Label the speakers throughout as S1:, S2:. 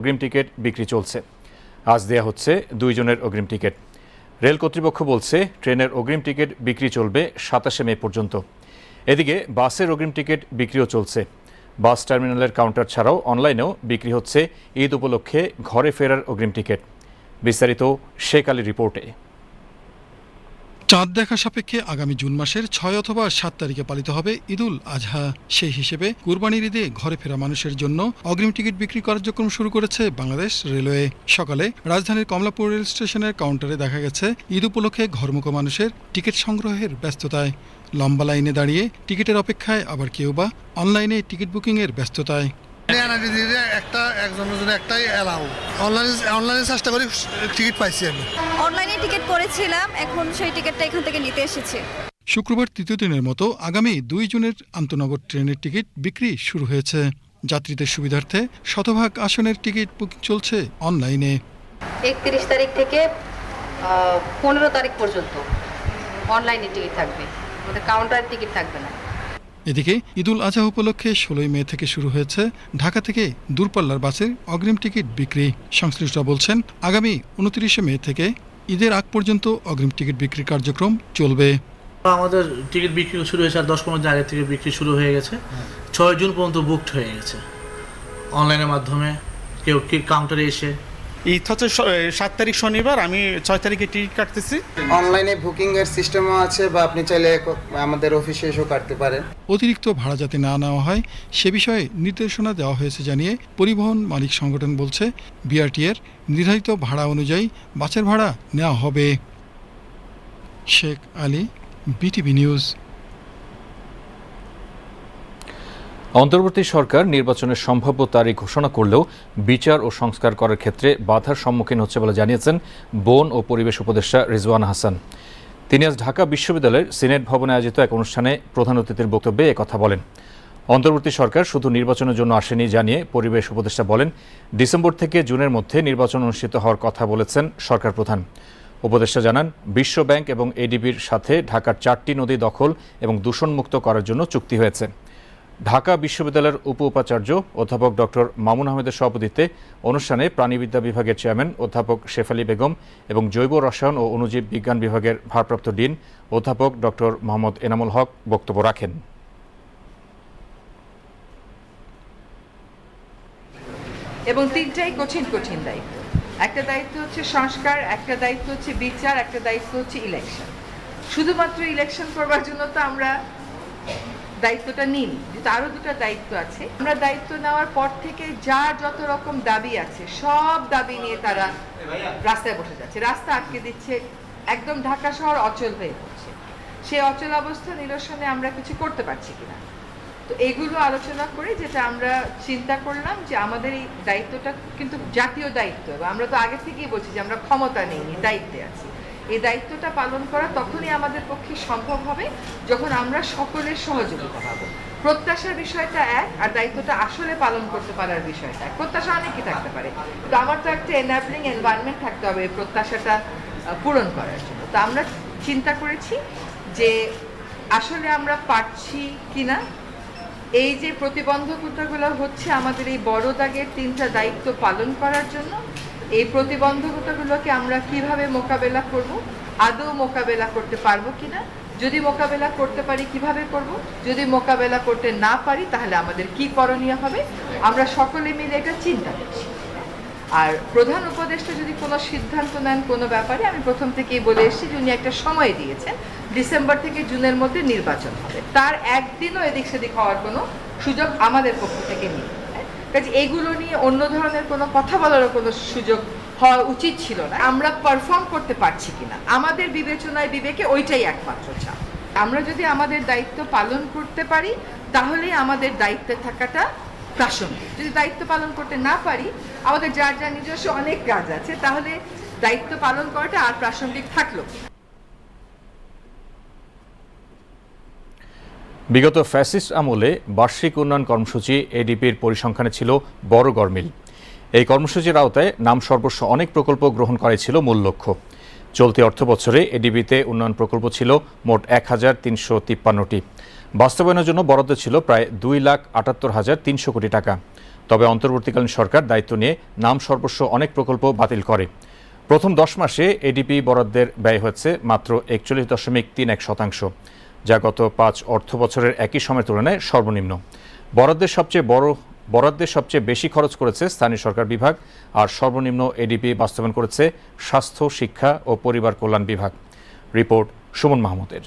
S1: অগ্রিম টিকিট বিক্রি চলছে। আজ দেয়া হচ্ছে দুইজনের অগ্রিম টিকিট। রেল কর্তৃপক্ষ বলছে, ট্রেনের অগ্রিম টিকিট বিক্রি চলবে সাতাশে মে পর্যন্ত। এদিকে বাসের অগ্রিম টিকিট বিক্রিও চলছে। বাস টার্মিনালের কাউন্টার ছাড়াও অনলাইনেও বিক্রি হচ্ছে ঈদ উপলক্ষে ঘরে ফেরার অগ্রিম টিকিট। বিস্তারিত শেখ আলী রিপোর্টে।
S2: চাঁদ দেখা সাপেক্ষে আগামী জুন মাসের ছয় অথবা সাত তারিখে পালিত হবে ঈদুল আজহা। সেই হিসেবে কুরবানির ঈদে ঘরে ফেরা মানুষের জন্য অগ্রিম টিকিট বিক্রি কার্যক্রম শুরু করেছে বাংলাদেশ রেলওয়ে। সকালে রাজধানীর কমলাপুর রেল স্টেশনের কাউন্টারে দেখা গেছে ঈদ উপলক্ষে ঘরমুখো মানুষের টিকিট সংগ্রহের ব্যস্ততায়। লম্বা লাইনে দাঁড়িয়ে টিকিটের অপেক্ষায় আবার কেউ বা অনলাইনে টিকিট বুকিংয়ের ব্যস্ততায়।
S3: এনআরডিতে একটা একজনের জন্য একটাই অ্যালাউ অনলাইনে অনলাইনে চেষ্টা করি টিকিট পাইছি আমি।
S4: অনলাইনে টিকিট করেছিলাম এখন সেই টিকিটটা এখান থেকে নিতে এসেছি।
S2: শুক্রবার তৃতীয় দিনের মতো আগামী দুই জুনের আন্তনগর ট্রেনের টিকিট বিক্রি শুরু হয়েছে। যাত্রীদের সুবিধার্থে শতভাগ আসনের টিকিট বুকিং চলছে অনলাইনে
S5: একত্রিশ তারিখ থেকে পনেরো তারিখ পর্যন্ত অনলাইনে টিকিট থাকবে। আমাদের কাউন্টার টিকিট থাকবে না।
S2: এদিকে ঈদুল আজহা উপলক্ষে ষোলোই মে থেকে শুরু হয়েছে ঢাকা থেকে দূরপাল্লার বাসের অগ্রিম টিকিট বিক্রি। সংশ্লিষ্টরা বলছেন আগামী উনত্রিশে মে থেকে ঈদের আগ পর্যন্ত অগ্রিম টিকিট বিক্রির কার্যক্রম চলবে।
S6: আমাদের টিকিট বিক্রি শুরু হয়েছে আর দশ পনেরো দিন আগে থেকে বিক্রি শুরু হয়ে গেছে। ছয় জুন পর্যন্ত বুকড হয়ে গেছে। অনলাইনের মাধ্যমে কেউ কাউন্টারে এসে
S7: ঈদ হচ্ছে সাত তারিখ শনিবার আমি ছয় তারিখে টিকিট কাটতেছি।
S8: অনলাইনে বুকিং এর সিস্টেমও আছে বা আপনি চাইলে আমাদের অফিসে এসেও কাটতে পারেন।
S2: অতিরিক্ত ভাড়া যাতে না নেওয়া হয় সে বিষয়ে নির্দেশনা দেওয়া হয়েছে জানিয়ে পরিবহন মালিক সংগঠন বলছে বিআরটি এর নির্ধারিত ভাড়া অনুযায়ী বাসের ভাড়া নেওয়া হবে। শেখ আলী বিটিভি নিউজ
S1: অন্তর্বর্তী সরকার নির্বাচনের সম্ভাব্য তারিখ ঘোষণা করলেও বিচার ও সংস্কার করার ক্ষেত্রে বাধার সম্মুখীন হচ্ছে বলে জানিয়েছেন বন ও পরিবেশ উপদেষ্টা রিজওয়ান হাসান। তিনি আজ ঢাকা বিশ্ববিদ্যালয়ের সিনেট ভবনে আয়োজিত এক অনুষ্ঠানে প্রধান অতিথির বক্তব্যে একথা বলেন। অন্তর্বর্তী সরকার শুধু নির্বাচনের জন্য আসেনি জানিয়ে পরিবেশ উপদেষ্টা বলেন, ডিসেম্বর থেকে জুনের মধ্যে নির্বাচন অনুষ্ঠিত হওয়ার কথা বলেছেন সরকার প্রধান। উপদেষ্টা জানান, বিশ্ব ব্যাংক এবং এডিবির সাথে ঢাকার চারটি নদী দখল এবং দূষণমুক্ত করার জন্য চুক্তি হয়েছে। ঢাকা বিশ্ববিদ্যালয়ের উপ উপাচার্য অধ্যাপক ডক্টর মামুন আহমেদের সভাপতিত্বে অনুষ্ঠানে প্রাণীবিদ্যা বিভাগের চেয়ারম্যান অধ্যাপক শেফালি বেগম এবং জৈব রসায়ন ও অনুজীব বিজ্ঞান বিভাগের ভারপ্রাপ্ত ডিন অধ্যাপক ডক্টর মোহাম্মদ এনামুল হক বক্তব্য রাখেন।
S9: এবং তিনটাই কঠিন কঠিন দায়িত্ব। একটা দায়িত্ব হচ্ছে সংস্কার, একটা দায়িত্ব হচ্ছে বিচার, একটা দায়িত্ব হচ্ছে ইলেকশন শুধুমাত্র ইলেকশন করবার জন্য তো আমরা দায়িত্বটা নিন কিন্তু আরও দুটো দায়িত্ব আছে। আমরা দায়িত্ব নেওয়ার পর থেকে যার যত রকম দাবি আছে, সব দাবি নিয়ে তারা রাস্তায় বসে যাচ্ছে। রাস্তা আটকে দিচ্ছে, একদম ঢাকা শহর অচল হয়ে পড়ছে। সেই অচল অবস্থা নিরসনে আমরা কিছু করতে পারছি কিনা? তো এগুলো আলোচনা করে যেটা আমরা চিন্তা করলাম যে আমাদের এই দায়িত্বটা কিন্তু জাতীয় দায়িত্ব আমরা তো আগে থেকেই বলছি যে আমরা ক্ষমতা নেইনি দায়িত্বে আছি। এই দায়িত্বটা পালন করা তখনই আমাদের পক্ষে সম্ভব হবে যখন আমরা সকলের সহযোগিতা পাবো। প্রত্যাশার বিষয়টা এক, আর দায়িত্বটা আসলে পালন করতে পারার বিষয়টা এক। প্রত্যাশা অনেকই থাকতে পারে। তো আমার তো একটা এনাবলিং এনভায়রনমেন্ট থাকতে হবে এই প্রত্যাশাটা পূরণ করার জন্য। তো আমরা চিন্তা করেছি যে আসলে আমরা পারছি কিনা। এই যে প্রতিবন্ধকতাগুলো হচ্ছে আমাদের এই বড় দাগের তিনটা দায়িত্ব পালন করার জন্য। এই প্রতিবন্ধকতাগুলোকে আমরা কীভাবে মোকাবেলা করব? আদৌ মোকাবেলা করতে পারব কিনা? যদি মোকাবেলা করতে পারি, কীভাবে করব? যদি মোকাবেলা করতে না পারি, তাহলে আমাদের কি করণীয় হবে? আমরা সকলে মিলে এটা চিন্তা করছি। আর প্রধান উপদেষ্টা যদি কোনো সিদ্ধান্ত নেন কোনো ব্যাপারে, আমি প্রথম থেকেই বলে এসেছি যে উনি একটা সময় দিয়েছেন। ডিসেম্বর থেকে জুনের মধ্যে নির্বাচন হবে। তার একদিনও এদিক সেদিক হওয়ার কোনো সুযোগ আমাদের পক্ষ থেকে নেই? কাজে এগুলো নিয়ে অন্য ধরনের কোনো কথা বলারও কোনো সুযোগ হওয়া উচিত ছিল না। আমরা পারফর্ম করতে পারছি কিনা? আমাদের বিবেচনায় বিবেকে ওইটাই একমাত্র চাপ। আমরা যদি আমাদের দায়িত্ব পালন করতে পারি তাহলেই আমাদের দায়িত্বে থাকাটা প্রাসঙ্গিক। যদি দায়িত্ব পালন করতে না পারি, আমাদের যার যার নিজস্ব অনেক কাজ আছে, তাহলে দায়িত্ব পালন করাটা আর প্রাসঙ্গিক থাকল
S1: বিগত ফ্যাসিস্ট আমলে বার্ষিক উন্নয়ন কর্মসূচি এডিপির পরিসংখ্যানে ছিল বড় গরমিল। এই কর্মসূচির আওতায় নাম সর্বস্ব অনেক প্রকল্প গ্রহণ করাই ছিল মূল লক্ষ্য। চলতি অর্থ বছরে এডিবিতে উন্নয়ন প্রকল্প ছিল মোট এক হাজার তিনশো তিপ্পান্নটি। বাস্তবায়নের জন্য বরাদ্দ ছিল প্রায় দুই লাখ আটাত্তর হাজার তিনশো কোটি টাকা। তবে অন্তর্বর্তীকালীন সরকার দায়িত্ব নিয়ে নাম সর্বস্ব অনেক প্রকল্প বাতিল করে। প্রথম দশ মাসে এডিপি বরাদ্দের ব্যয় হয়েছে মাত্র একচল্লিশ দশমিক তিন এক শতাংশ। যা গত পাঁচ অর্থ বছরের একই সময়ের তুলনায় সর্বনিম্ন। বরাদ্দের সবচেয়ে বড়, বরাদ্দের সবচেয়ে বেশি খরচ করেছে স্থানীয় সরকার বিভাগ আর সর্বনিম্ন এডিপি বাস্তবায়ন করেছে স্বাস্থ্য, শিক্ষা ও পরিবার কল্যাণ বিভাগ। রিপোর্ট সুমন মাহমুদের।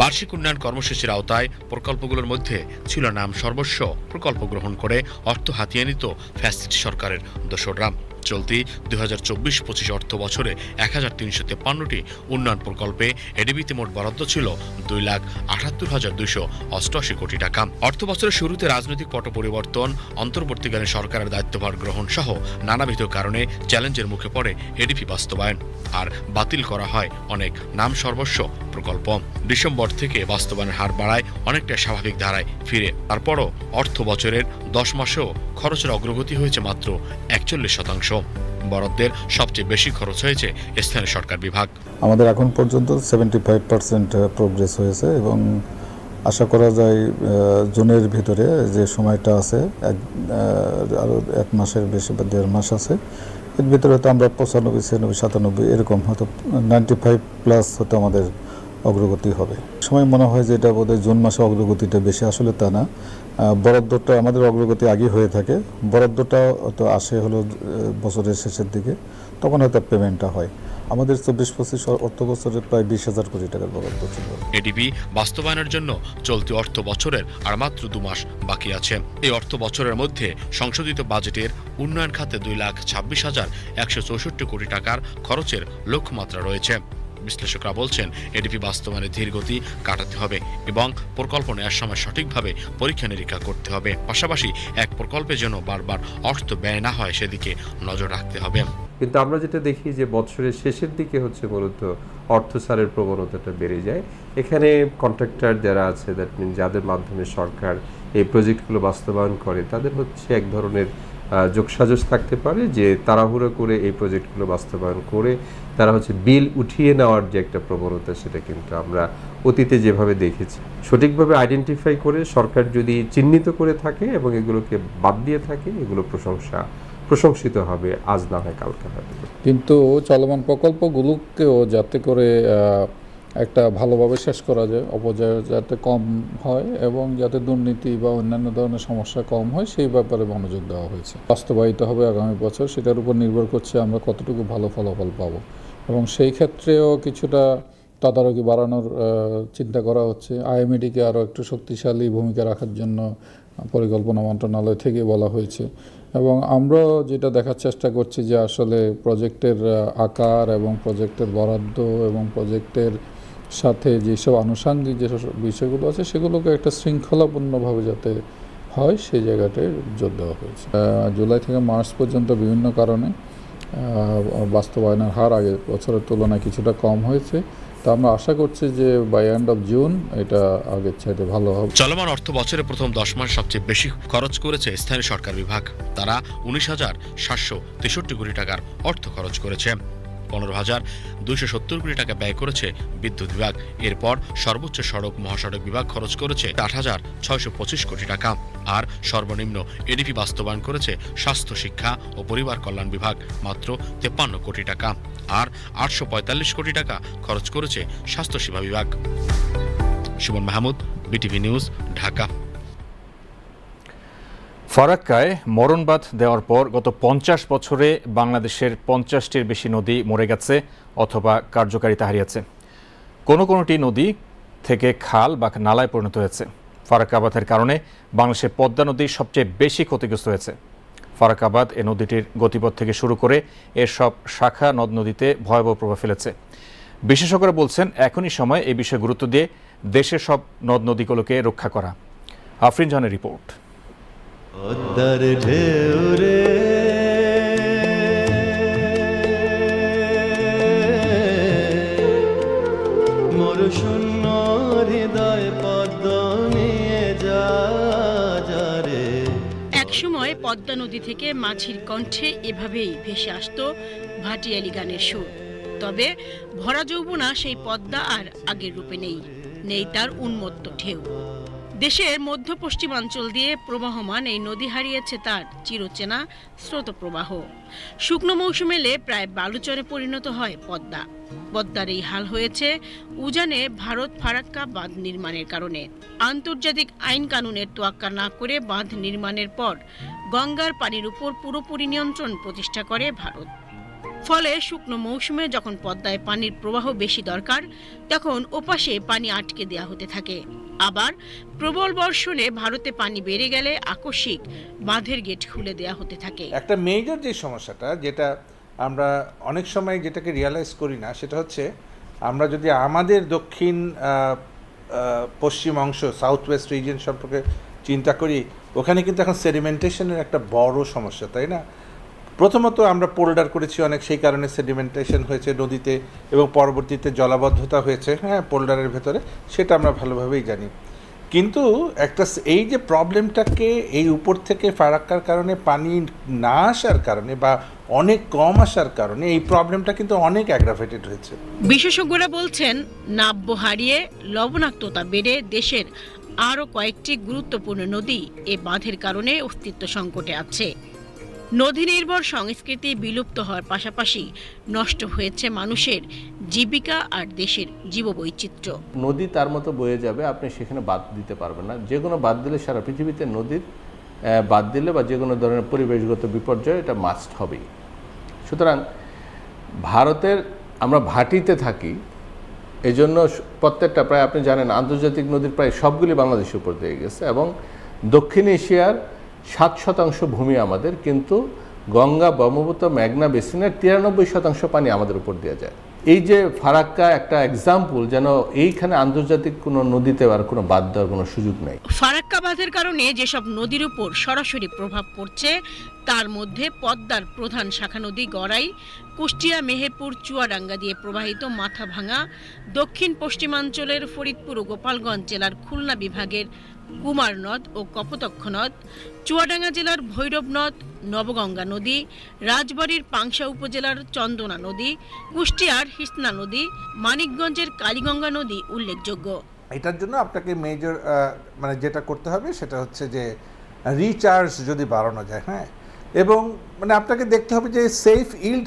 S10: বার্ষিক উন্নয়ন কর্মসূচির আওতায় প্রকল্পগুলোর মধ্যে ছিল নাম সর্বস্ব প্রকল্প গ্রহণ করে অর্থ হাতিয়ে নিত ফ্যাসিলিটি সরকারের দোসররাম চলতি দুই হাজার চব্বিশ পঁচিশ অর্থ বছরে এক হাজার তিনশো তেপ্পান্নটি উন্নয়ন প্রকল্পে এডিবিতে মোট বরাদ্দ ছিল দুই লাখ আটাত্তর হাজার দুইশো অষ্টআশি কোটি টাকা। অর্থ বছরের শুরুতে রাজনৈতিক পট পরিবর্তন, অন্তর্বর্তীকালীন সরকারের দায়িত্বভার গ্রহণ সহ নানাবিধ কারণে চ্যালেঞ্জের মুখে পড়ে এডিপি বাস্তবায়ন। আর বাতিল করা হয় অনেক নাম সর্বস্ব প্রকল্প। ডিসেম্বর থেকে বাস্তবায়নের হার বাড়ায় অনেকটা স্বাভাবিক ধারায় ফিরে। তারপরও অর্থ বছরের দশ মাসেও খরচের অগ্রগতি হয়েছে মাত্র একচল্লিশ শতাংশ। বরাদ্দের সবচেয়ে বেশি খরচ হয়েছে স্থানীয় সরকার বিভাগ।
S11: আমাদের এখন পর্যন্ত সেভেন্টি ফাইভ পার্সেন্ট প্রোগ্রেস হয়েছে এবং আশা করা যায় জুনের ভিতরে যে সময়টা আছে, এক আরও এক মাসের বেশি বা দেড় মাস আছে, এর ভিতরে হয়তো আমরা পঁচানব্বই, ছিয়ানব্বই, সাতানব্বই এরকম হয়তো নাইনটি ফাইভ প্লাস হয়তো আমাদের অগ্রগতি হবে। সময় মনে হয় যে এটা বোধহয় জুন মাসে অগ্রগতিটা বেশি, আসলে তা না। বরাদ্দটা আমাদের অগ্রগতি আগে হয়ে থাকে। বরাদ্দটা হয়তো আসে হলো বছরের শেষের দিকে, তখন হয়তো পেমেন্টটা হয়। আমাদের চব্বিশ পঁচিশ অর্থ বছরের প্রায় বিশ হাজার কোটি টাকার বরাদ্দ ছিল।
S10: এডিবি বাস্তবায়নের জন্য চলতি অর্থ বছরের আর মাত্র দু মাস বাকি আছে। এই অর্থ বছরের মধ্যে সংশোধিত বাজেটের উন্নয়ন খাতে দুই লাখ ছাব্বিশ হাজার একশো চৌষট্টি কোটি টাকার খরচের লক্ষ্যমাত্রা রয়েছে। বিশ্লেষকরা বলছেন এডিপি বাস্তবায়নের ধীর গতি কাটাতে হবে এবং প্রকল্প নেওয়ার সময় সঠিকভাবে পরীক্ষা নিরীক্ষা করতে হবে। পাশাপাশি এক প্রকল্পে যেন বারবার অর্থ ব্যয় না হয়, সেদিকে নজর রাখতে হবে।
S12: কিন্তু আমরা যেটা দেখি যে বছরের শেষের দিকে হচ্ছে মূলত অর্থ সারের প্রবণতাটা বেড়ে যায়। এখানে কন্ট্রাক্টর যারা আছে দ্যাট মিন যাদের মাধ্যমে সরকার এই প্রজেক্টগুলো বাস্তবায়ন করে, তাদের হচ্ছে এক ধরনের আহ, যোগসাজশ থাকতে পারে যে তাড়াহুড়ো করে এই প্রজেক্টগুলো বাস্তবায়ন করে তারা হচ্ছে বিল উঠিয়ে নেওয়ার যে একটা প্রবণতা সেটা কিন্তু আমরা অতীতে যেভাবে দেখেছি। সঠিকভাবে আইডেন্টিফাই করে সরকার যদি চিহ্নিত করে থাকে এবং এগুলোকে বাদ দিয়ে থাকে এগুলো প্রশংসা প্রশংসিত হবে আজ না হয় কালকে হবে
S11: কিন্তু চলমান প্রকল্পগুলোকেও যাতে করে একটা ভালোভাবে শেষ করা যায়, অপচয় যাতে কম হয় এবং যাতে দুর্নীতি বা অন্যান্য ধরনের সমস্যা কম হয়, সেই ব্যাপারে মনোযোগ দেওয়া হয়েছে। বাস্তবায়িত হবে আগামী বছর, সেটার উপর নির্ভর করছে আমরা কতটুকু ভালো ফলাফল পাবো। এবং সেই ক্ষেত্রেও কিছুটা তদারকি বাড়ানোর চিন্তা করা হচ্ছে। আইএমএডিকে আরও একটু শক্তিশালী ভূমিকা রাখার জন্য পরিকল্পনা মন্ত্রণালয় থেকে বলা হয়েছে। এবং আমরা যেটা দেখার চেষ্টা করছি যে আসলে প্রজেক্টের আকার এবং প্রজেক্টের বরাদ্দ এবং প্রজেক্টের সাথে যেসব আনুষঙ্গিক যেসব বিষয়গুলো আছে, সেগুলোকে একটা শৃঙ্খলাপূর্ণভাবে যাতে হয় সেই জায়গাটায় জোর দেওয়া হয়েছে। জুলাই থেকে মার্চ পর্যন্ত বিভিন্ন কারণে বাস্তবায়নের হার আগে বছরের তুলনায় কিছুটা কম হয়েছে। তা আমরা আশা করছি যে বাই এন্ড অফ জুন এটা আগের চাইতে ভালো হবে।
S10: চলমান অর্থ বছরের প্রথম দশ মাস সবচেয়ে বেশি খরচ করেছে স্থানীয় সরকার বিভাগ। তারা উনিশ হাজার সাতশো তেষট্টি কোটি টাকার অর্থ খরচ করেছে। পনেরো হাজার দুইশো সত্তর কোটি টাকা ব্যয় করেছে বিদ্যুৎ বিভাগ। এরপর সর্বোচ্চ সড়ক মহাসড়ক বিভাগ খরচ করেছে আট হাজার ছয়শো পঁচিশ কোটি টাকা। আর সর্বনিম্ন এডিপি বাস্তবায়ন করেছে স্বাস্থ্য, শিক্ষা ও পরিবার কল্যাণ বিভাগ, মাত্র তেপ্পান্ন কোটি টাকা। আর আটশো পঁয়তাল্লিশ কোটি টাকা খরচ করেছে স্বাস্থ্যসেবা বিভাগ। Suman Mahmud, BTV news, Dhaka.
S1: ফারাক্কায় মরণবাদ দেওয়ার পর গত পঞ্চাশ বছরে বাংলাদেশের পঞ্চাশটির বেশি নদী মরে গেছে অথবা কার্যকারিতা হারিয়েছে। কোনো কোনোটি নদী থেকে খাল বা নালায় পরিণত হয়েছে। ফারাক্কাবাদের কারণে বাংলাদেশের পদ্মা নদী সবচেয়ে বেশি ক্ষতিগ্রস্ত হয়েছে। ফারাক্কাবাদ এ নদীটির গতিপথ থেকে শুরু করে এর সব শাখা নদ নদীতে ভয়াবহ প্রভাব ফেলেছে। বিশেষজ্ঞরা বলছেন, এখনই সময় এই বিষয়ে গুরুত্ব দিয়ে দেশের সব নদ নদীগুলোকে রক্ষা করা। আফরিন জাহানের রিপোর্ট।
S13: পদ্মার ঢেউ রে। মোর শূন্য হৃদয় পদ্ম নিয়ে রে।
S14: একসময় পদ্মা নদী থেকে মাঝির কণ্ঠে এভাবেই ভেসে আসতো ভাটিয়ালি গানের সুর। তবে ভরা যৌবনা সেই পদ্মা আর আগের রূপে নেই নেই তার উন্মত্ত ঢেউ। দেশের মধ্য পশ্চিমাঞ্চল দিয়ে প্রবাহমান এই নদী হারিয়েছে তার চিরচেনা স্রোত প্রবাহ শুকনো মৌসুম এলে প্রায় বালুচরে পরিণত হয় পদ্মা। পদ্মার এই হাল হয়েছে উজানে ভারত ফারাক্কা বাঁধ নির্মাণের কারণে। আন্তর্জাতিক আইন কানুনের তোয়াক্কা না করে বাঁধ নির্মাণের পর গঙ্গার পানির উপর পুরোপুরি নিয়ন্ত্রণ প্রতিষ্ঠা করে ভারত। ফলে শুকনো মৌসুমে যখন পদ্মায় পানির প্রবাহ বেশি দরকার, তখন ওপাশে পানি আটকে দেয়া হতে থাকে। আবার প্রবল বর্ষণে ভারতে পানি বেড়ে গেলে আকস্মিক বাঁধের গেট খুলে দেয়া হতে থাকে।
S15: একটা মেজর যে সমস্যাটা, যেটা আমরা অনেক সময় যেটাকে রিয়ালাইজ করি না, সেটা হচ্ছে আমরা যদি আমাদের দক্ষিণ পশ্চিম অংশ সাউথ ওয়েস্ট রিজিয়ন সম্পর্কে চিন্তা করি, ওখানে কিন্তু এখন সেডিমেন্টেশনের একটা বড় সমস্যা, তাই না? প্রথমত আমরা পোল্ডার করেছি অনেক, সেই কারণে সেডিমেন্টেশন হয়েছে নদীতে এবং পরবর্তীতে জলাবদ্ধতা হয়েছে হ্যাঁ পোল্ডারের ভেতরে, সেটা আমরা ভালোভাবেই জানি। কিন্তু একটা এই যে প্রবলেমটাকে এই উপর থেকে ফারাক্কার কারণে, পানি না আসার কারণে বা অনেক কম আসার কারণে এই প্রবলেমটা কিন্তু অনেক অ্যাগ্রাভেটেড হয়েছে।
S14: বিশেষজ্ঞরা বলছেন, নাব্য হারিয়ে লবণাক্ততা বেড়ে দেশের আরও কয়েকটি গুরুত্বপূর্ণ নদী এ বাঁধের কারণে অস্তিত্ব সংকটে আছে। নদী নির্ভর সংস্কৃতি বিলুপ্ত হওয়ার পাশাপাশি নষ্ট হয়েছে মানুষের জীবিকা আর দেশের জীববৈচিত্র্য।
S16: নদী তার মতো বয়ে যাবে, আপনি সেখানে বাদ দিতে পারবেন না। যে কোনো বাদ দিলে সারা পৃথিবীতে নদীর বাদ দিলে বা যে কোনো ধরনের পরিবেশগত বিপর্যয় এটা মাস্ট হবেই। সুতরাং ভারতের আমরা ভাটিতে থাকি এই জন্য প্রত্যেকটা প্রায় আপনি জানেন আন্তর্জাতিক নদীর প্রায় সবগুলি বাংলাদেশের উপর দিয়ে গেছে এবং দক্ষিণ এশিয়ার সাত শতাংশ ভূমি আমাদের, কিন্তু গঙ্গা, ব্রহ্মপুত্র, মেঘনা বেসিনের তিরানব্বই শতাংশ পানি আমাদের উপর দেওয়া যায়। এই যে ফারাক্কা একটা এক্সাম্পল যেন এইখানে আন্তর্জাতিক কোনো নদীতে আর কোনো বাদ দেওয়ার কোনো সুযোগ নেই।
S14: ফারাক্কা বাঁধের কারণে যেসব নদীর উপর সরাসরি প্রভাব পড়ছে, তার মধ্যে পদ্মার প্রধান শাখা নদী গড়াই, কুষ্টিয়া, মেহেরপুর, চুয়াডাঙ্গা দিয়ে প্রবাহিত মাথাভাঙা দক্ষিণ পশ্চিমাঞ্চলের ফরিদপুর ও গোপালগঞ্জ জেলার খুলনা বিভাগের কুমার নদ ও কপোতক্ষ নদ চুয়াডাঙ্গা জেলার ভৈরব নদ নবগঙ্গা নদী, রাজবাড়ির পাংশা উপজেলার চন্দনা নদী, কুষ্টিয়ার হিসনা নদী, মানিকগঞ্জের কালীগঙ্গা নদী উল্লেখযোগ্য।
S15: এটার জন্য আপনাকে মেজর মানে যেটা করতে হবে সেটা হচ্ছে যে রিচার্জ যদি বাড়ানো যায় হ্যাঁ? এবং মানে আপনাকে দেখতে হবে যে সেফ ইল্ড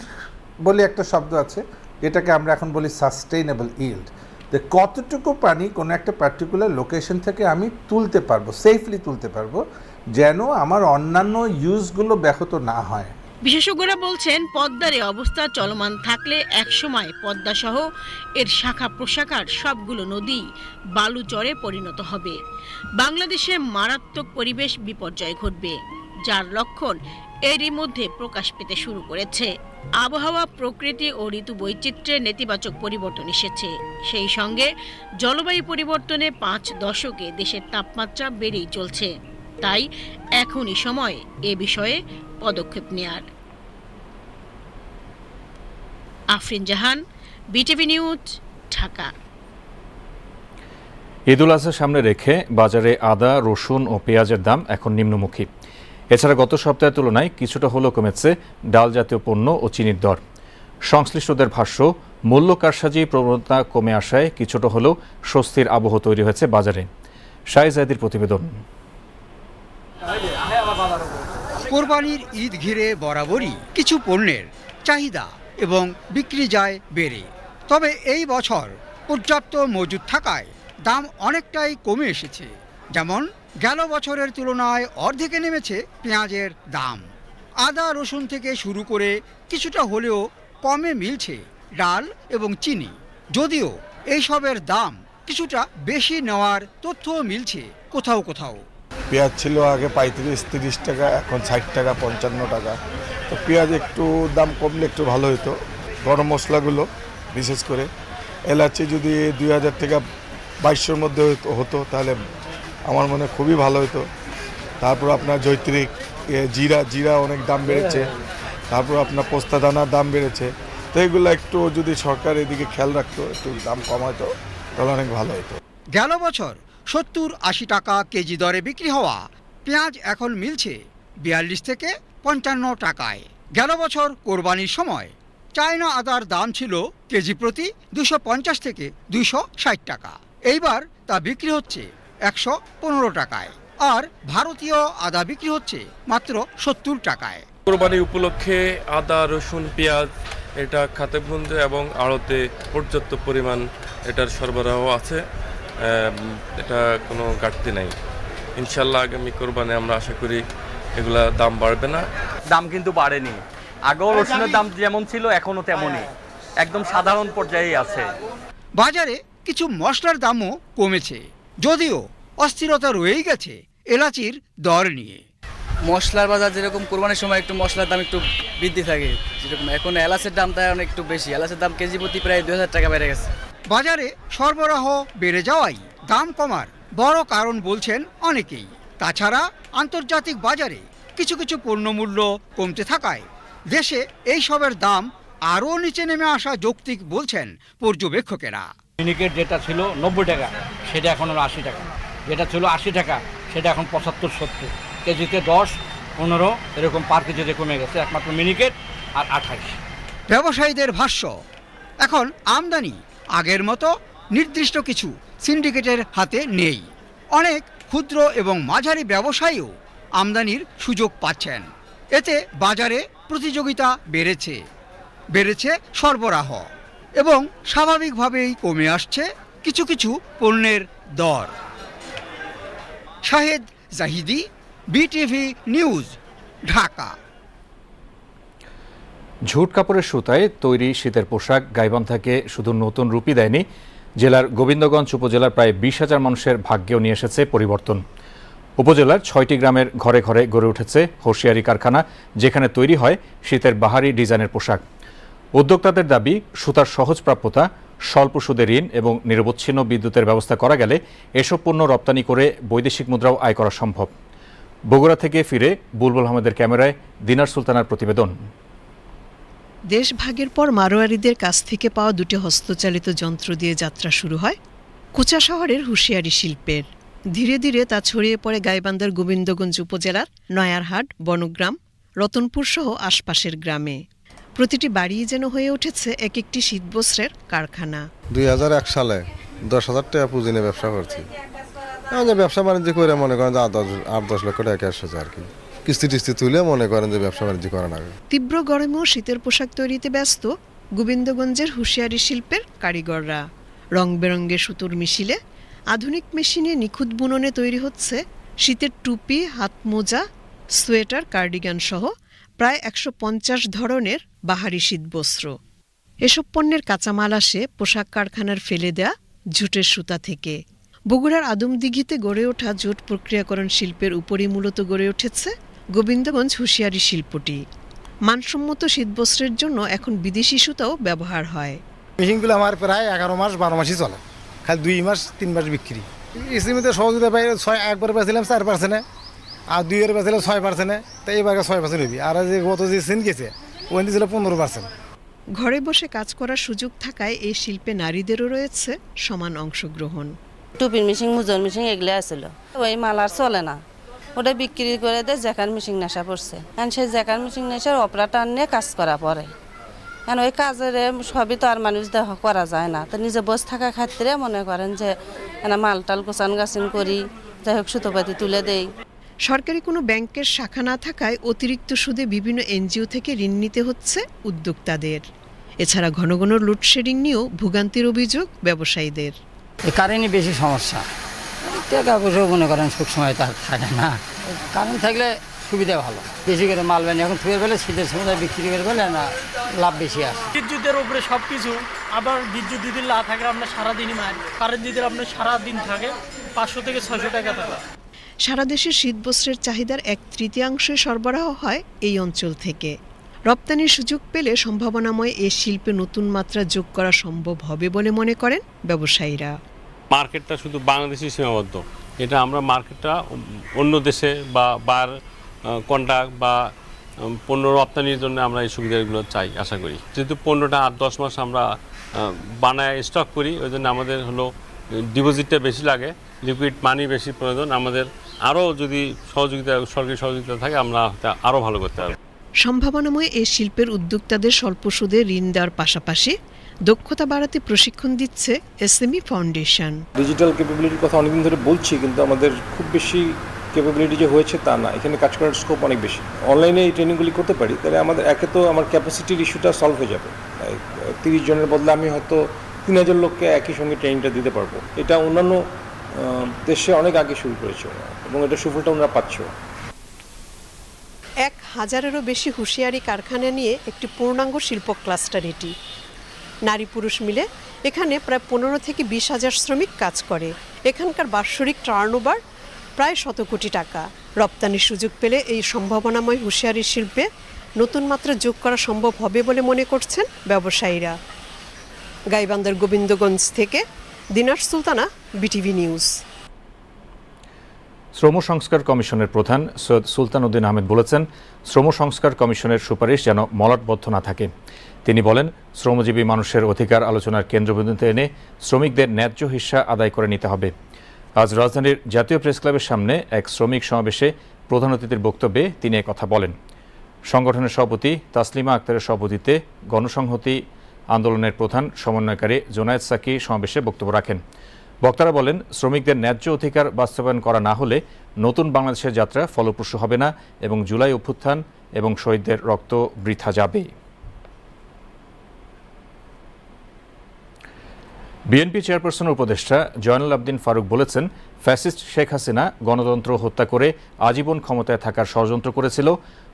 S15: বলে একটা শব্দ আছে, যেটাকে আমরা এখন বলি সাস্টেইনেবল ইল্ড যে কতটুকু পানি কোনো একটা পার্টিকুলার লোকেশন থেকে আমি তুলতে পারব সেফলি তুলতে পারব যেন আমার অন্যান্য ইউজগুলো ব্যাহত না হয়।
S14: বিশেষজ্ঞরা বলছেন, পদ্মার অবস্থা চলমান থাকলে একসময় পদ্মা সহ এর শাখা প্রশাখার সবগুলো নদী বালুচরে পরিণত হবে। বাংলাদেশে মারাত্মক পরিবেশ বিপর্যয় ঘটবে, যার লক্ষণ এরই মধ্যে প্রকাশ পেতে শুরু করেছে। আবহাওয়া, প্রকৃতি ও ঋতু বৈচিত্র্যে নেতিবাচক পরিবর্তন এসেছে। সেই সঙ্গে জলবায়ু পরিবর্তনে পাঁচ দশকে দেশের তাপমাত্রা বেড়েই চলছে। তাই এখনই সময় এ বিষয়ে পদক্ষেপ নেয়ার। Afrin Jahan, BTV news, Dhaka.
S1: ঈদুল আজহা সামনে রেখে বাজারে আদা, রসুন ও পেঁয়াজের দাম এখন নিম্নমুখী। এছাড়া গত সপ্তাহের তুলনায় কিছুটা হলেও কমেছে ডাল জাতীয় পণ্য ও চিনির দর। সংশ্লিষ্টদের ভাষ্য, মূল্য কারসাজি প্রবণতা কমে আসায় কিছুটা হলেও স্বস্তির আবহ তৈরি হয়েছে বাজারে। শাহজাদির প্রতিবেদন।
S17: কোরবানির ঈদ ঘিরে বরাবরই কিছু পণ্যের চাহিদা এবং বিক্রি যায় বেড়ে। তবে এই বছর পর্যাপ্ত মজুদ থাকায় দাম অনেকটাই কমে এসেছে। যেমন, গেল বছরের তুলনায় অর্ধেকে নেমেছে পেঁয়াজের দাম। আদা, রসুন থেকে শুরু করে কিছুটা হলেও কমে মিলছে ডাল এবং চিনি। যদিও এইসবের দাম কিছুটা বেশি নেওয়ার তথ্যও মিলছে কোথাও কোথাও।
S18: পেঁয়াজ ছিল আগে পঁয়ত্রিশ, তিরিশ টাকা, এখন ষাট টাকা, পঞ্চান্ন টাকা। তো পেঁয়াজ একটু দাম কমলে একটু ভালো হতো গরম মশলাগুলো বিশেষ করে। এলাচি যদি দুই হাজার থেকে বাইশশোর মধ্যে হতো- তাহলে আমার মনে খুবই ভালো হতো তারপর আপনার জৈত্রিক জিরা জিরা অনেক দাম বেড়েছে। তারপর আপনার পোস্তা দানার দাম বেড়েছে। তো এগুলো একটু যদি সরকার এদিকে খেয়াল রাখতো, একটু দাম কমাতো, তাহলে অনেক ভালো হতো
S17: গেল বছর সত্তর আশি টাকা কেজি দরে বিক্রি হওয়া। পেঁয়াজ এখন মিলছে বিয়াল্লিশ থেকে পঞ্চান্ন টাকায়। গেল বছর কোরবানির সময় চায়না আদার দাম ছিল কেজি প্রতি দুশো পঞ্চাশ থেকে দুশো ষাট টাকা। এইবার তা বিক্রি হচ্ছে একশো পনেরো টাকায় আর ভারতীয় আদা বিক্রি হচ্ছে মাত্র সত্তর টাকায়।
S19: কোরবানি উপলক্ষে আদা, রসুন, পেঁয়াজ এটা খাতেবন্ধ এবং আড়তে পর্যাপ্ত পরিমাণ এটার সরবরাহ আছে। এটা কোনো ঘাটতি নাই। ইনশাল্লাহ আগামী কোরবানি আমরা আশা করি এগুলা দাম বাড়বে না।
S20: দাম কিন্তু বাড়েনি। আগেও রসুনের দাম যেমন ছিল এখনও তেমনই। একদম সাধারণ পর্যায়েই আছে।
S17: বাজারে কিছু মশলার দামও কমেছে যদিও অস্থিরতা রয়েই গেছে এলাচির দর নিয়ে।
S21: মশলার বাজার যেরকম কোরবানির সময় একটু মশলার দাম একটু বৃদ্ধি থাকে যেরকম এখন এলাচের দামটা অনেক একটু বেশি। এলাচের দাম কেজি প্রতি প্রায় দুই হাজার টাকা বেড়ে গেছে।
S17: বাজারে সরবরাহ বেড়ে যাওয়াই দাম কমার বড় কারণ বলছেন অনেকেই। তাছাড়া আন্তর্জাতিক বাজারে কিছু কিছু পণ্যমূল্য কমতে থাকায় দেশে এই সবের দাম আরও নিচে নেমে আসা যৌক্তিক বলছেন পর্যবেক্ষকেরা।
S22: মিনিকেট যেটা ছিল নব্বই টাকা সেটা এখন হলো আশি টাকা। যেটা ছিল আশি টাকা সেটা এখন পঁচাত্তর সত্তর। কেজিতে দশ পনেরো এরকম পার কেজিতে কমে গেছে। একমাত্র মিনিকেট আর আঠাইশ
S17: ব্যবসায়ীদের ভাষ্য এখন আমদানি আগের মতো নির্দিষ্ট কিছু সিন্ডিকেটের হাতে নেই। অনেক ক্ষুদ্র এবং মাঝারি ব্যবসায়ীও আমদানির সুযোগ পাচ্ছেন। এতে বাজারে প্রতিযোগিতা বেড়েছে বেড়েছে সরবরাহ এবং স্বাভাবিকভাবেই কমে আসছে কিছু কিছু পণ্যের দর। Shahed Zahidi, BTV news, Dhaka.
S1: ঝুট কাপড়ের সুতায় তৈরি শীতের পোশাক গাইবান্ধাকে শুধু নতুন রূপই দেয়নি, জেলার গোবিন্দগঞ্জ উপজেলার প্রায় বিশ হাজার মানুষের ভাগ্যেও নিয়ে এসেছে পরিবর্তন। উপজেলার ছয়টি গ্রামের ঘরে ঘরে গড়ে উঠেছে হোশিয়ারি কারখানা, যেখানে তৈরি হয় শীতের বাহারি ডিজাইনের পোশাক। উদ্যোক্তাদের দাবি, সুতার সহজ প্রাপ্যতা স্বল্প সুদে ঋণ এবং নিরবচ্ছিন্ন বিদ্যুতের ব্যবস্থা করা গেলে এসব পণ্য রপ্তানি করে বৈদেশিক মুদ্রাও আয় করা সম্ভব। বগুড়া থেকে ফিরে বুলবুল আহমেদের ক্যামেরায় দিনার সুলতানার প্রতিবেদন।
S23: দেশভাগের পর মারোয়ারিদের কাছ থেকে পাওয়া দুটি হস্তচালিত যন্ত্র দিয়ে যাত্রা শুরু হয় কুচা শহরের হুঁশিয়ারি শিল্পের। ধীরে ধীরে তা ছড়িয়ে পড়ে গাইবান্ধার গোবিন্দগঞ্জ উপজেলার নয়ারহাট, বনগ্রাম, রতনপুর সহ আশপাশের গ্রামে। প্রতিটি বাড়িই যেন হয়ে উঠেছে এক একটি শীতবস্ত্রের কারখানা।
S24: দুই হাজার এক সালে দশ হাজার টাকা পুঁজি নিয়ে ব্যবসা করছি। ব্যবসা বাণিজ্য করে মনে করেন আট দশ লক্ষ টাকা ক্যাশ আর কি। কিস্তি টিস্তি তুলে মনে করেন যে ব্যবসা বাণিজ্য
S23: তীব্র গরমেও শীতের পোশাক তৈরিতে ব্যস্ত গোবিন্দগঞ্জের হুঁশিয়ারি শিল্পের কারিগররা। রং বেরঙ্গে সুতোর মিছিলে আধুনিক মেশিনে নিখুঁত বুননে তৈরি হচ্ছে শীতের টুপি, হাত মোজা, সোয়েটার, কার্ডিগান সহ প্রায় একশো পঞ্চাশ ধরনের বাহারি শীতবস্ত্র। এসব পণ্যের কাঁচামাল আসে পোশাক কারখানার ফেলে দেয়া জুটের সুতা থেকে। বগুড়ার আদমদিঘিতে গড়ে ওঠা জুট প্রক্রিয়াকরণ শিল্পের উপরই মূলত গড়ে উঠেছে গোবিন্দগঞ্জ হুঁশিয়ারি শিল্পটি। মানসম্মত শীতবস্ত্রের জন্য এখন বিদেশি সুতাও ব্যবহার হয়।
S25: মেশিনগুলো আমার প্রায় এগারো মাস বারো মাসই চলে। খালি দুই মাস তিন মাস বিক্রি। ইসিমিতে সহযোগিতা পাই ছয় একবার পেয়েছিলাম চার পার্সেন্টে আর দুইয়ের পেয়েছিলাম ছয় পার্সেন্টে তো এইবার ছয় পার্সেন্ট হবি আর যে গত যে সিন গেছে ওখান ছিল পনেরো পার্সেন্ট।
S23: ঘরে বসে কাজ করার সুযোগ থাকায় এই শিল্পে নারীদেরও রয়েছে সমান অংশগ্রহণ।
S26: টুপির মেশিন মুজর মেশিন এগুলো আসছিল ওই মাল আর চলে না। ওটা বিক্রি করে দেয় জ্যাকার মেশিন নেশা পড়ছে। এখন সেই জ্যাকার মেশিন নেশার অপারেটার নিয়ে কাজ করা পরে। এখন ওই কাজের সবই তো আর মানুষ দেহ করা যায় না। তো নিজে বসে থাকা খাতিরে মনে করেন যে এনা মাল টাল গোছান গাছান করি যাই হোক সুতোপাতি তুলে দেই।
S23: সরকারি কোনো ব্যাংকের শাখা না থাকায় অতিরিক্ত সুদে বিভিন্ন এনজিও থেকে ঋণ নিতে হচ্ছে উদ্যোক্তাদের। এছাড়া ঘন ঘন লোডশেডিং নিয়েও ভোগান্তির অভিযোগ ব্যবসায়ীদের।
S27: কারেন্টই বেশি সমস্যা। টাকা পয়সাও মনে করেন সব সময় তার থাকে না। কারেন্ট থাকলে সুবিধা ভালো। বেশি করে মাল বানি এখন থুয়ে ফেলে শীতের সময় বিক্রি করে ফেলে না লাভ বেশি আসে
S28: বিদ্যুতের উপরে সব কিছু আবার বিদ্যুৎ যদি না থাকে আপনার সারাদিনই মার কারেন্ট যদি আপনার সারাদিন থাকে পাঁচশো থেকে ছয়শো টাকা টাকা।
S23: সারা দেশে শীতবস্ত্রের চাহিদার এক তৃতীয়াংশে সরবরাহ হয় এই অঞ্চল থেকে। রপ্তানির সুযোগ পেলে সম্ভাবনাময় এ শিল্পে নতুন মাত্রা যোগ করা সম্ভব হবে বলে মনে করেন ব্যবসায়ীরা।
S29: মার্কেটটা শুধু বাংলাদেশে সীমাবদ্ধ। এটা আমরা মার্কেটটা অন্য দেশে বা বার কন্ট্রাক্ট বা পণ্য রপ্তানির জন্য আমরা এই সুবিধাগুলো চাই, আশা করি। যেহেতু পণ্যটা আট, দশ মাস আমরা বানায় স্টক করি, ওই জন্য আমাদের হলো ডিপোজিটটা বেশি লাগে লিকুইড মানি বেশি প্রয়োজন, আমাদের আরও যদি সহযোগিতা, সরকারি সহযোগিতা থাকে, আমরা আরও ভালো করতে পারব।
S23: সম্ভাবনাময় এই শিল্পের উদ্যোক্তাদের স্বল্প সুদে ঋণ দেওয়ার পাশাপাশি দক্ষতা বাড়াতে প্রশিক্ষণ দিচ্ছে এসএমই ফাউন্ডেশন।
S30: ডিজিটাল ক্যাপাবিলিটির কথা অনেকদিন ধরে বলছি কিন্তু আমাদের খুব বেশি ক্যাপাবিলিটি যে হয়েছে তা না। এখানে কাজ করার স্কোপ অনেক বেশি। অনলাইনে এই ট্রেনিংগুলি করতে পারি তাহলে আমাদের একে তো আমার ক্যাপাসিটির ইস্যুটা সলভ হয়ে যাবে। তিরিশ জনের বদলে আমি হয়তো তিন হাজার লোককে একই সঙ্গে ট্রেনিংটা দিতে পারব। এটা অন্যান্য দেশে অনেক আগে শুরু করেছে এবং এটা সুফলটা ওনারা পাচ্ছে।
S23: এক হাজারেরও বেশি হুঁশিয়ারি কারখানা নিয়ে একটি পূর্ণাঙ্গ শিল্প ক্লাস্টার এটি। নারী পুরুষ মিলে এখানে প্রায় পনেরো থেকে বিশ হাজার শ্রমিক কাজ করে। এখানকার বাৎসরিক টার্নওভার প্রায় শত কোটি টাকা। রপ্তানির সুযোগ পেলে এই সম্ভাবনাময় হুঁশিয়ারি শিল্পে নতুন মাত্রা যোগ করা সম্ভব হবে বলে মনে করছেন ব্যবসায়ীরা। গাইবান্দার গোবিন্দগঞ্জ থেকে দিনার সুলতানা, বিটিভি নিউজ।
S1: শ্রম সংস্কার কমিশনের প্রধান সৈয়দ সুলতান উদ্দিন আহমেদ বলেছেন, শ্রম সংস্কার কমিশনের সুপারিশ যেন মলাটবদ্ধ না থাকে। তিনি বলেন, শ্রমজীবী মানুষের অধিকার আলোচনার কেন্দ্রবিন্দুতে এনে শ্রমিকদের ন্যায্য হিস্সা আদায় করে নিতে হবে। আজ রাজধানীর জাতীয় প্রেস ক্লাবের সামনে এক শ্রমিক সমাবেশে প্রধান অতিথির বক্তব্যে তিনি কথা বলেন। সংগঠনের সভাপতি তাসলিমা আক্তারের সভাপতিত্বে গণসংহতি আন্দোলনের প্রধান সমন্বয়কারী জোনায়েদ সাকি সমাবেশে বক্তব্য রাখেন। বক্তারা বলেন, শ্রমিকদের ন্যায্য অধিকার বাস্তবায়ন করা না হলে নতুন বাংলাদেশের যাত্রা ফলপ্রসূ হবে না এবং জুলাই অভ্যুত্থান এবং শহীদদের রক্ত বৃথা যাবে। বিএনপি চেয়ারপারসনের উপদেষ্টা জয়নাল আবদিন ফারুক বলেছেন, ফ্যাসিস্ট শেখ হাসিনা গণতন্ত্র হত্যা করে আজীবন ক্ষমতায় থাকার ষড়যন্ত্র করেছিল।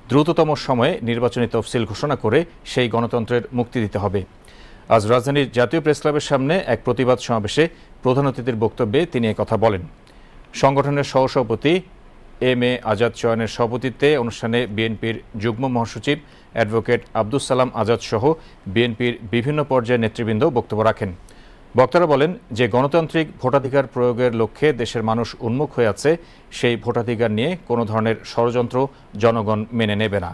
S1: দ্রুততম সময়ে নির্বাচনী তফসিল ঘোষণা করে সেই গণতন্ত্রের মুক্তি দিতে হবে। আজ রাজধানীর জাতীয় প্রেস ক্লাবের সামনে এক প্রতিবাদ সমাবেশে প্রধান অতিথির বক্তব্যে তিনি কথা বলেন। সংগঠনের সহসভাপতি এম এ আজাদ চয়নের সভাপতিত্বে অনুষ্ঠানে বিএনপির যুগ্ম মহাসচিব অ্যাডভোকেট আব্দুস সালাম আজাদ সহ বিএনপির বিভিন্ন পর্যায়ের নেতৃবৃন্দ বক্তব্য রাখেন। বক্তারা বলেন যে গণতান্ত্রিক ভোটাধিকার প্রয়োগের লক্ষ্যে দেশের মানুষ উন্মুখ হয়ে আছে, সেই ভোটাধিকার নিয়ে কোনো ধরনের ষড়যন্ত্র জনগণ মেনে নেবে না।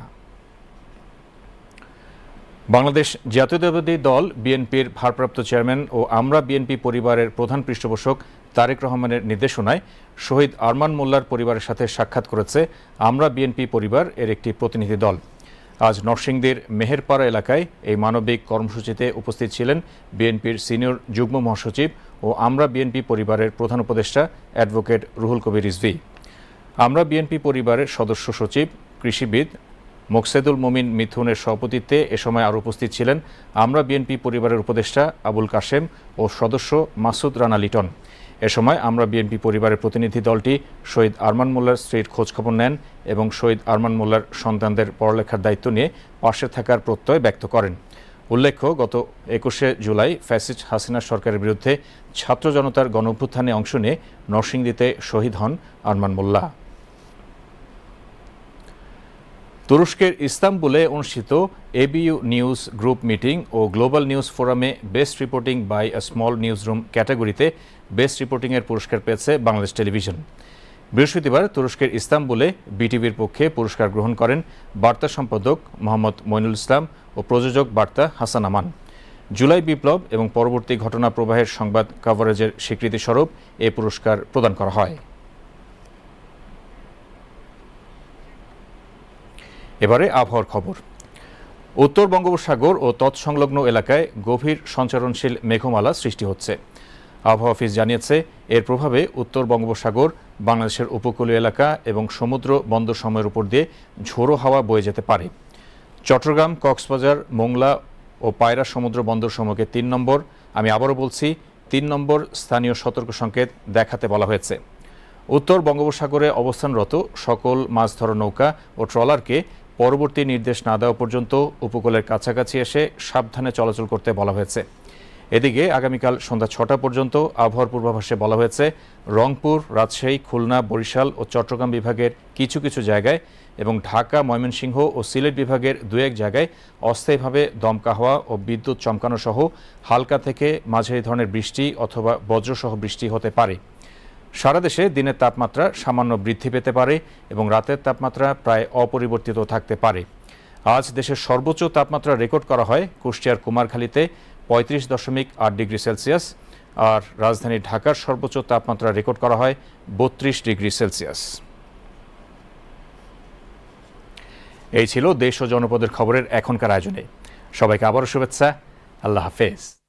S1: বাংলাদেশ জাতীয়তাবাদী দল বিএনপির ভারপ্রাপ্ত চেয়ারম্যান ও আমরা বিএনপি পরিবারের প্রধান পৃষ্ঠপোষক তারেক রহমানের নির্দেশনায় শহীদ আরমান মোল্লার পরিবারের সাথে সাক্ষাৎ করেছে আমরা বিএনপি পরিবার এর একটি প্রতিনিধি দল। আজ নরসিংদীর মেহেরপাড়া এলাকায় এই মানবিক কর্মসূচিতে উপস্থিত ছিলেন বিএনপির সিনিয়র যুগ্ম মহাসচিব ও আমরা বিএনপি পরিবারের প্রধান উপদেষ্টা অ্যাডভোকেট রুহুল কবির রিজভি। আমরা বিএনপি পরিবারের সদস্য সচিব, কৃষিবিদ মোকসেদুল মমিন মিথুনের সভাপতিত্বে এ সময় আরও উপস্থিত ছিলেন আমরা বিএনপি পরিবারের উপদেষ্টা আবুল কাশেম ও সদস্য মাসুদ রানা লিটন। এ সময় আমরা বিএনপি পরিবারের প্রতিনিধি দলটি শহীদ আরমান মোল্লার স্ত্রীর খোঁজখবর নেন এবং শহীদ আরমান মোল্লার সন্তানদের পড়ালেখার দায়িত্ব নিয়ে পাশে থাকার প্রত্যয় ব্যক্ত করেন। উল্লেখ্য, গত একুশে জুলাই ফ্যাসিজ হাসিনা সরকারের বিরুদ্ধে ছাত্র জনতার গণঅভ্যুত্থানে অংশ নিয়ে নরসিংদীতে শহীদ হন আরমান মোল্লা। তুরস্কের ইস্তাম্বুলে অনুষ্ঠিত এবিইউ নিউজ গ্রুপ মিটিং ও গ্লোবাল নিউজ ফোরামে best reporting by a small news room ক্যাটাগরিতে বেস্ট রিপোর্টিংয়ের পুরস্কার পেয়েছে বাংলাদেশ টেলিভিশন। বৃহস্পতিবার তুরস্কের ইস্তাম্বুলে বিটিভির পক্ষে পুরস্কার গ্রহণ করেন বার্তা সম্পাদক মোহাম্মদ মইনুল ইসলাম ও প্রযোজক বার্তা হাসান আমান। জুলাই বিপ্লব এবং পরবর্তী ঘটনা প্রবাহের সংবাদ কভারেজের স্বীকৃতিস্বরূপ এ পুরস্কার প্রদান করা হয়। এবারে আবহাওয়ার খবর। উত্তর বঙ্গোপসাগর ও তৎসংলগ্ন এলাকায় গভীর সঞ্চারণশীল মেঘমালা সৃষ্টি হচ্ছে। আবহাওয়া অফিস জানিয়েছে, এর প্রভাবে উত্তর বঙ্গোপসাগর, বাংলাদেশের উপকূলীয় এলাকা এবং সমুদ্র বন্দর সময়ের উপর দিয়ে ঝোড়ো হাওয়া বয়ে যেতে পারে। চট্টগ্রাম, কক্সবাজার, মোংলা ও পায়রা সমুদ্র বন্দর সমূহকে তিন নম্বর, আমি আবারও বলছি, তিন নম্বর স্থানীয় সতর্ক সংকেত দেখাতে বলা হয়েছে। উত্তর বঙ্গোপসাগরে অবস্থানরত সকল মাছ ধরা নৌকা ও ট্রলারকে পরবর্তী নির্দেশ না দেওয়া পর্যন্ত উপকূলের কাছাকাছি এসে সাবধানে চলাচল করতে বলা হয়েছে। এদিকে আগামীকাল সন্ধ্যা ছটা পর্যন্ত আবহাওয়ার পূর্বাভাসে বলা হয়েছে, রংপুর, রাজশাহী, খুলনা, বরিশাল ও চট্টগ্রাম বিভাগের কিছু কিছু জায়গায় এবং ঢাকা, ময়মনসিংহ ও সিলেট বিভাগের দু এক জায়গায় অস্থায়ীভাবে দমকা হওয়া ও বিদ্যুৎ চমকানো সহ হালকা থেকে মাঝারি ধরনের বৃষ্টি অথবা বজ্রসহ বৃষ্টি হতে পারে। সারা দেশে দিনের তাপমাত্রা সামান্য বৃদ্ধি পেতে পারে এবং রাতের তাপমাত্রা প্রায় অপরিবর্তিত থাকতে পারে। আজ দেশের সর্বোচ্চ তাপমাত্রা রেকর্ড করা হয় কুষ্টিয়ার কুমারখালীতে পঁয়ত্রিশ দশমিক আট ডিগ্রি সেলসিয়াস আর রাজধানী ঢাকার সর্বোচ্চ তাপমাত্রা রেকর্ড করা হয় বত্রিশ ডিগ্রি সেলসিয়াস। এই ছিল দেশ ও জনপদের খবরের এখনকার আয়োজনে। সবাইকে আবারও শুভেচ্ছা। আল্লাহ হাফেজ।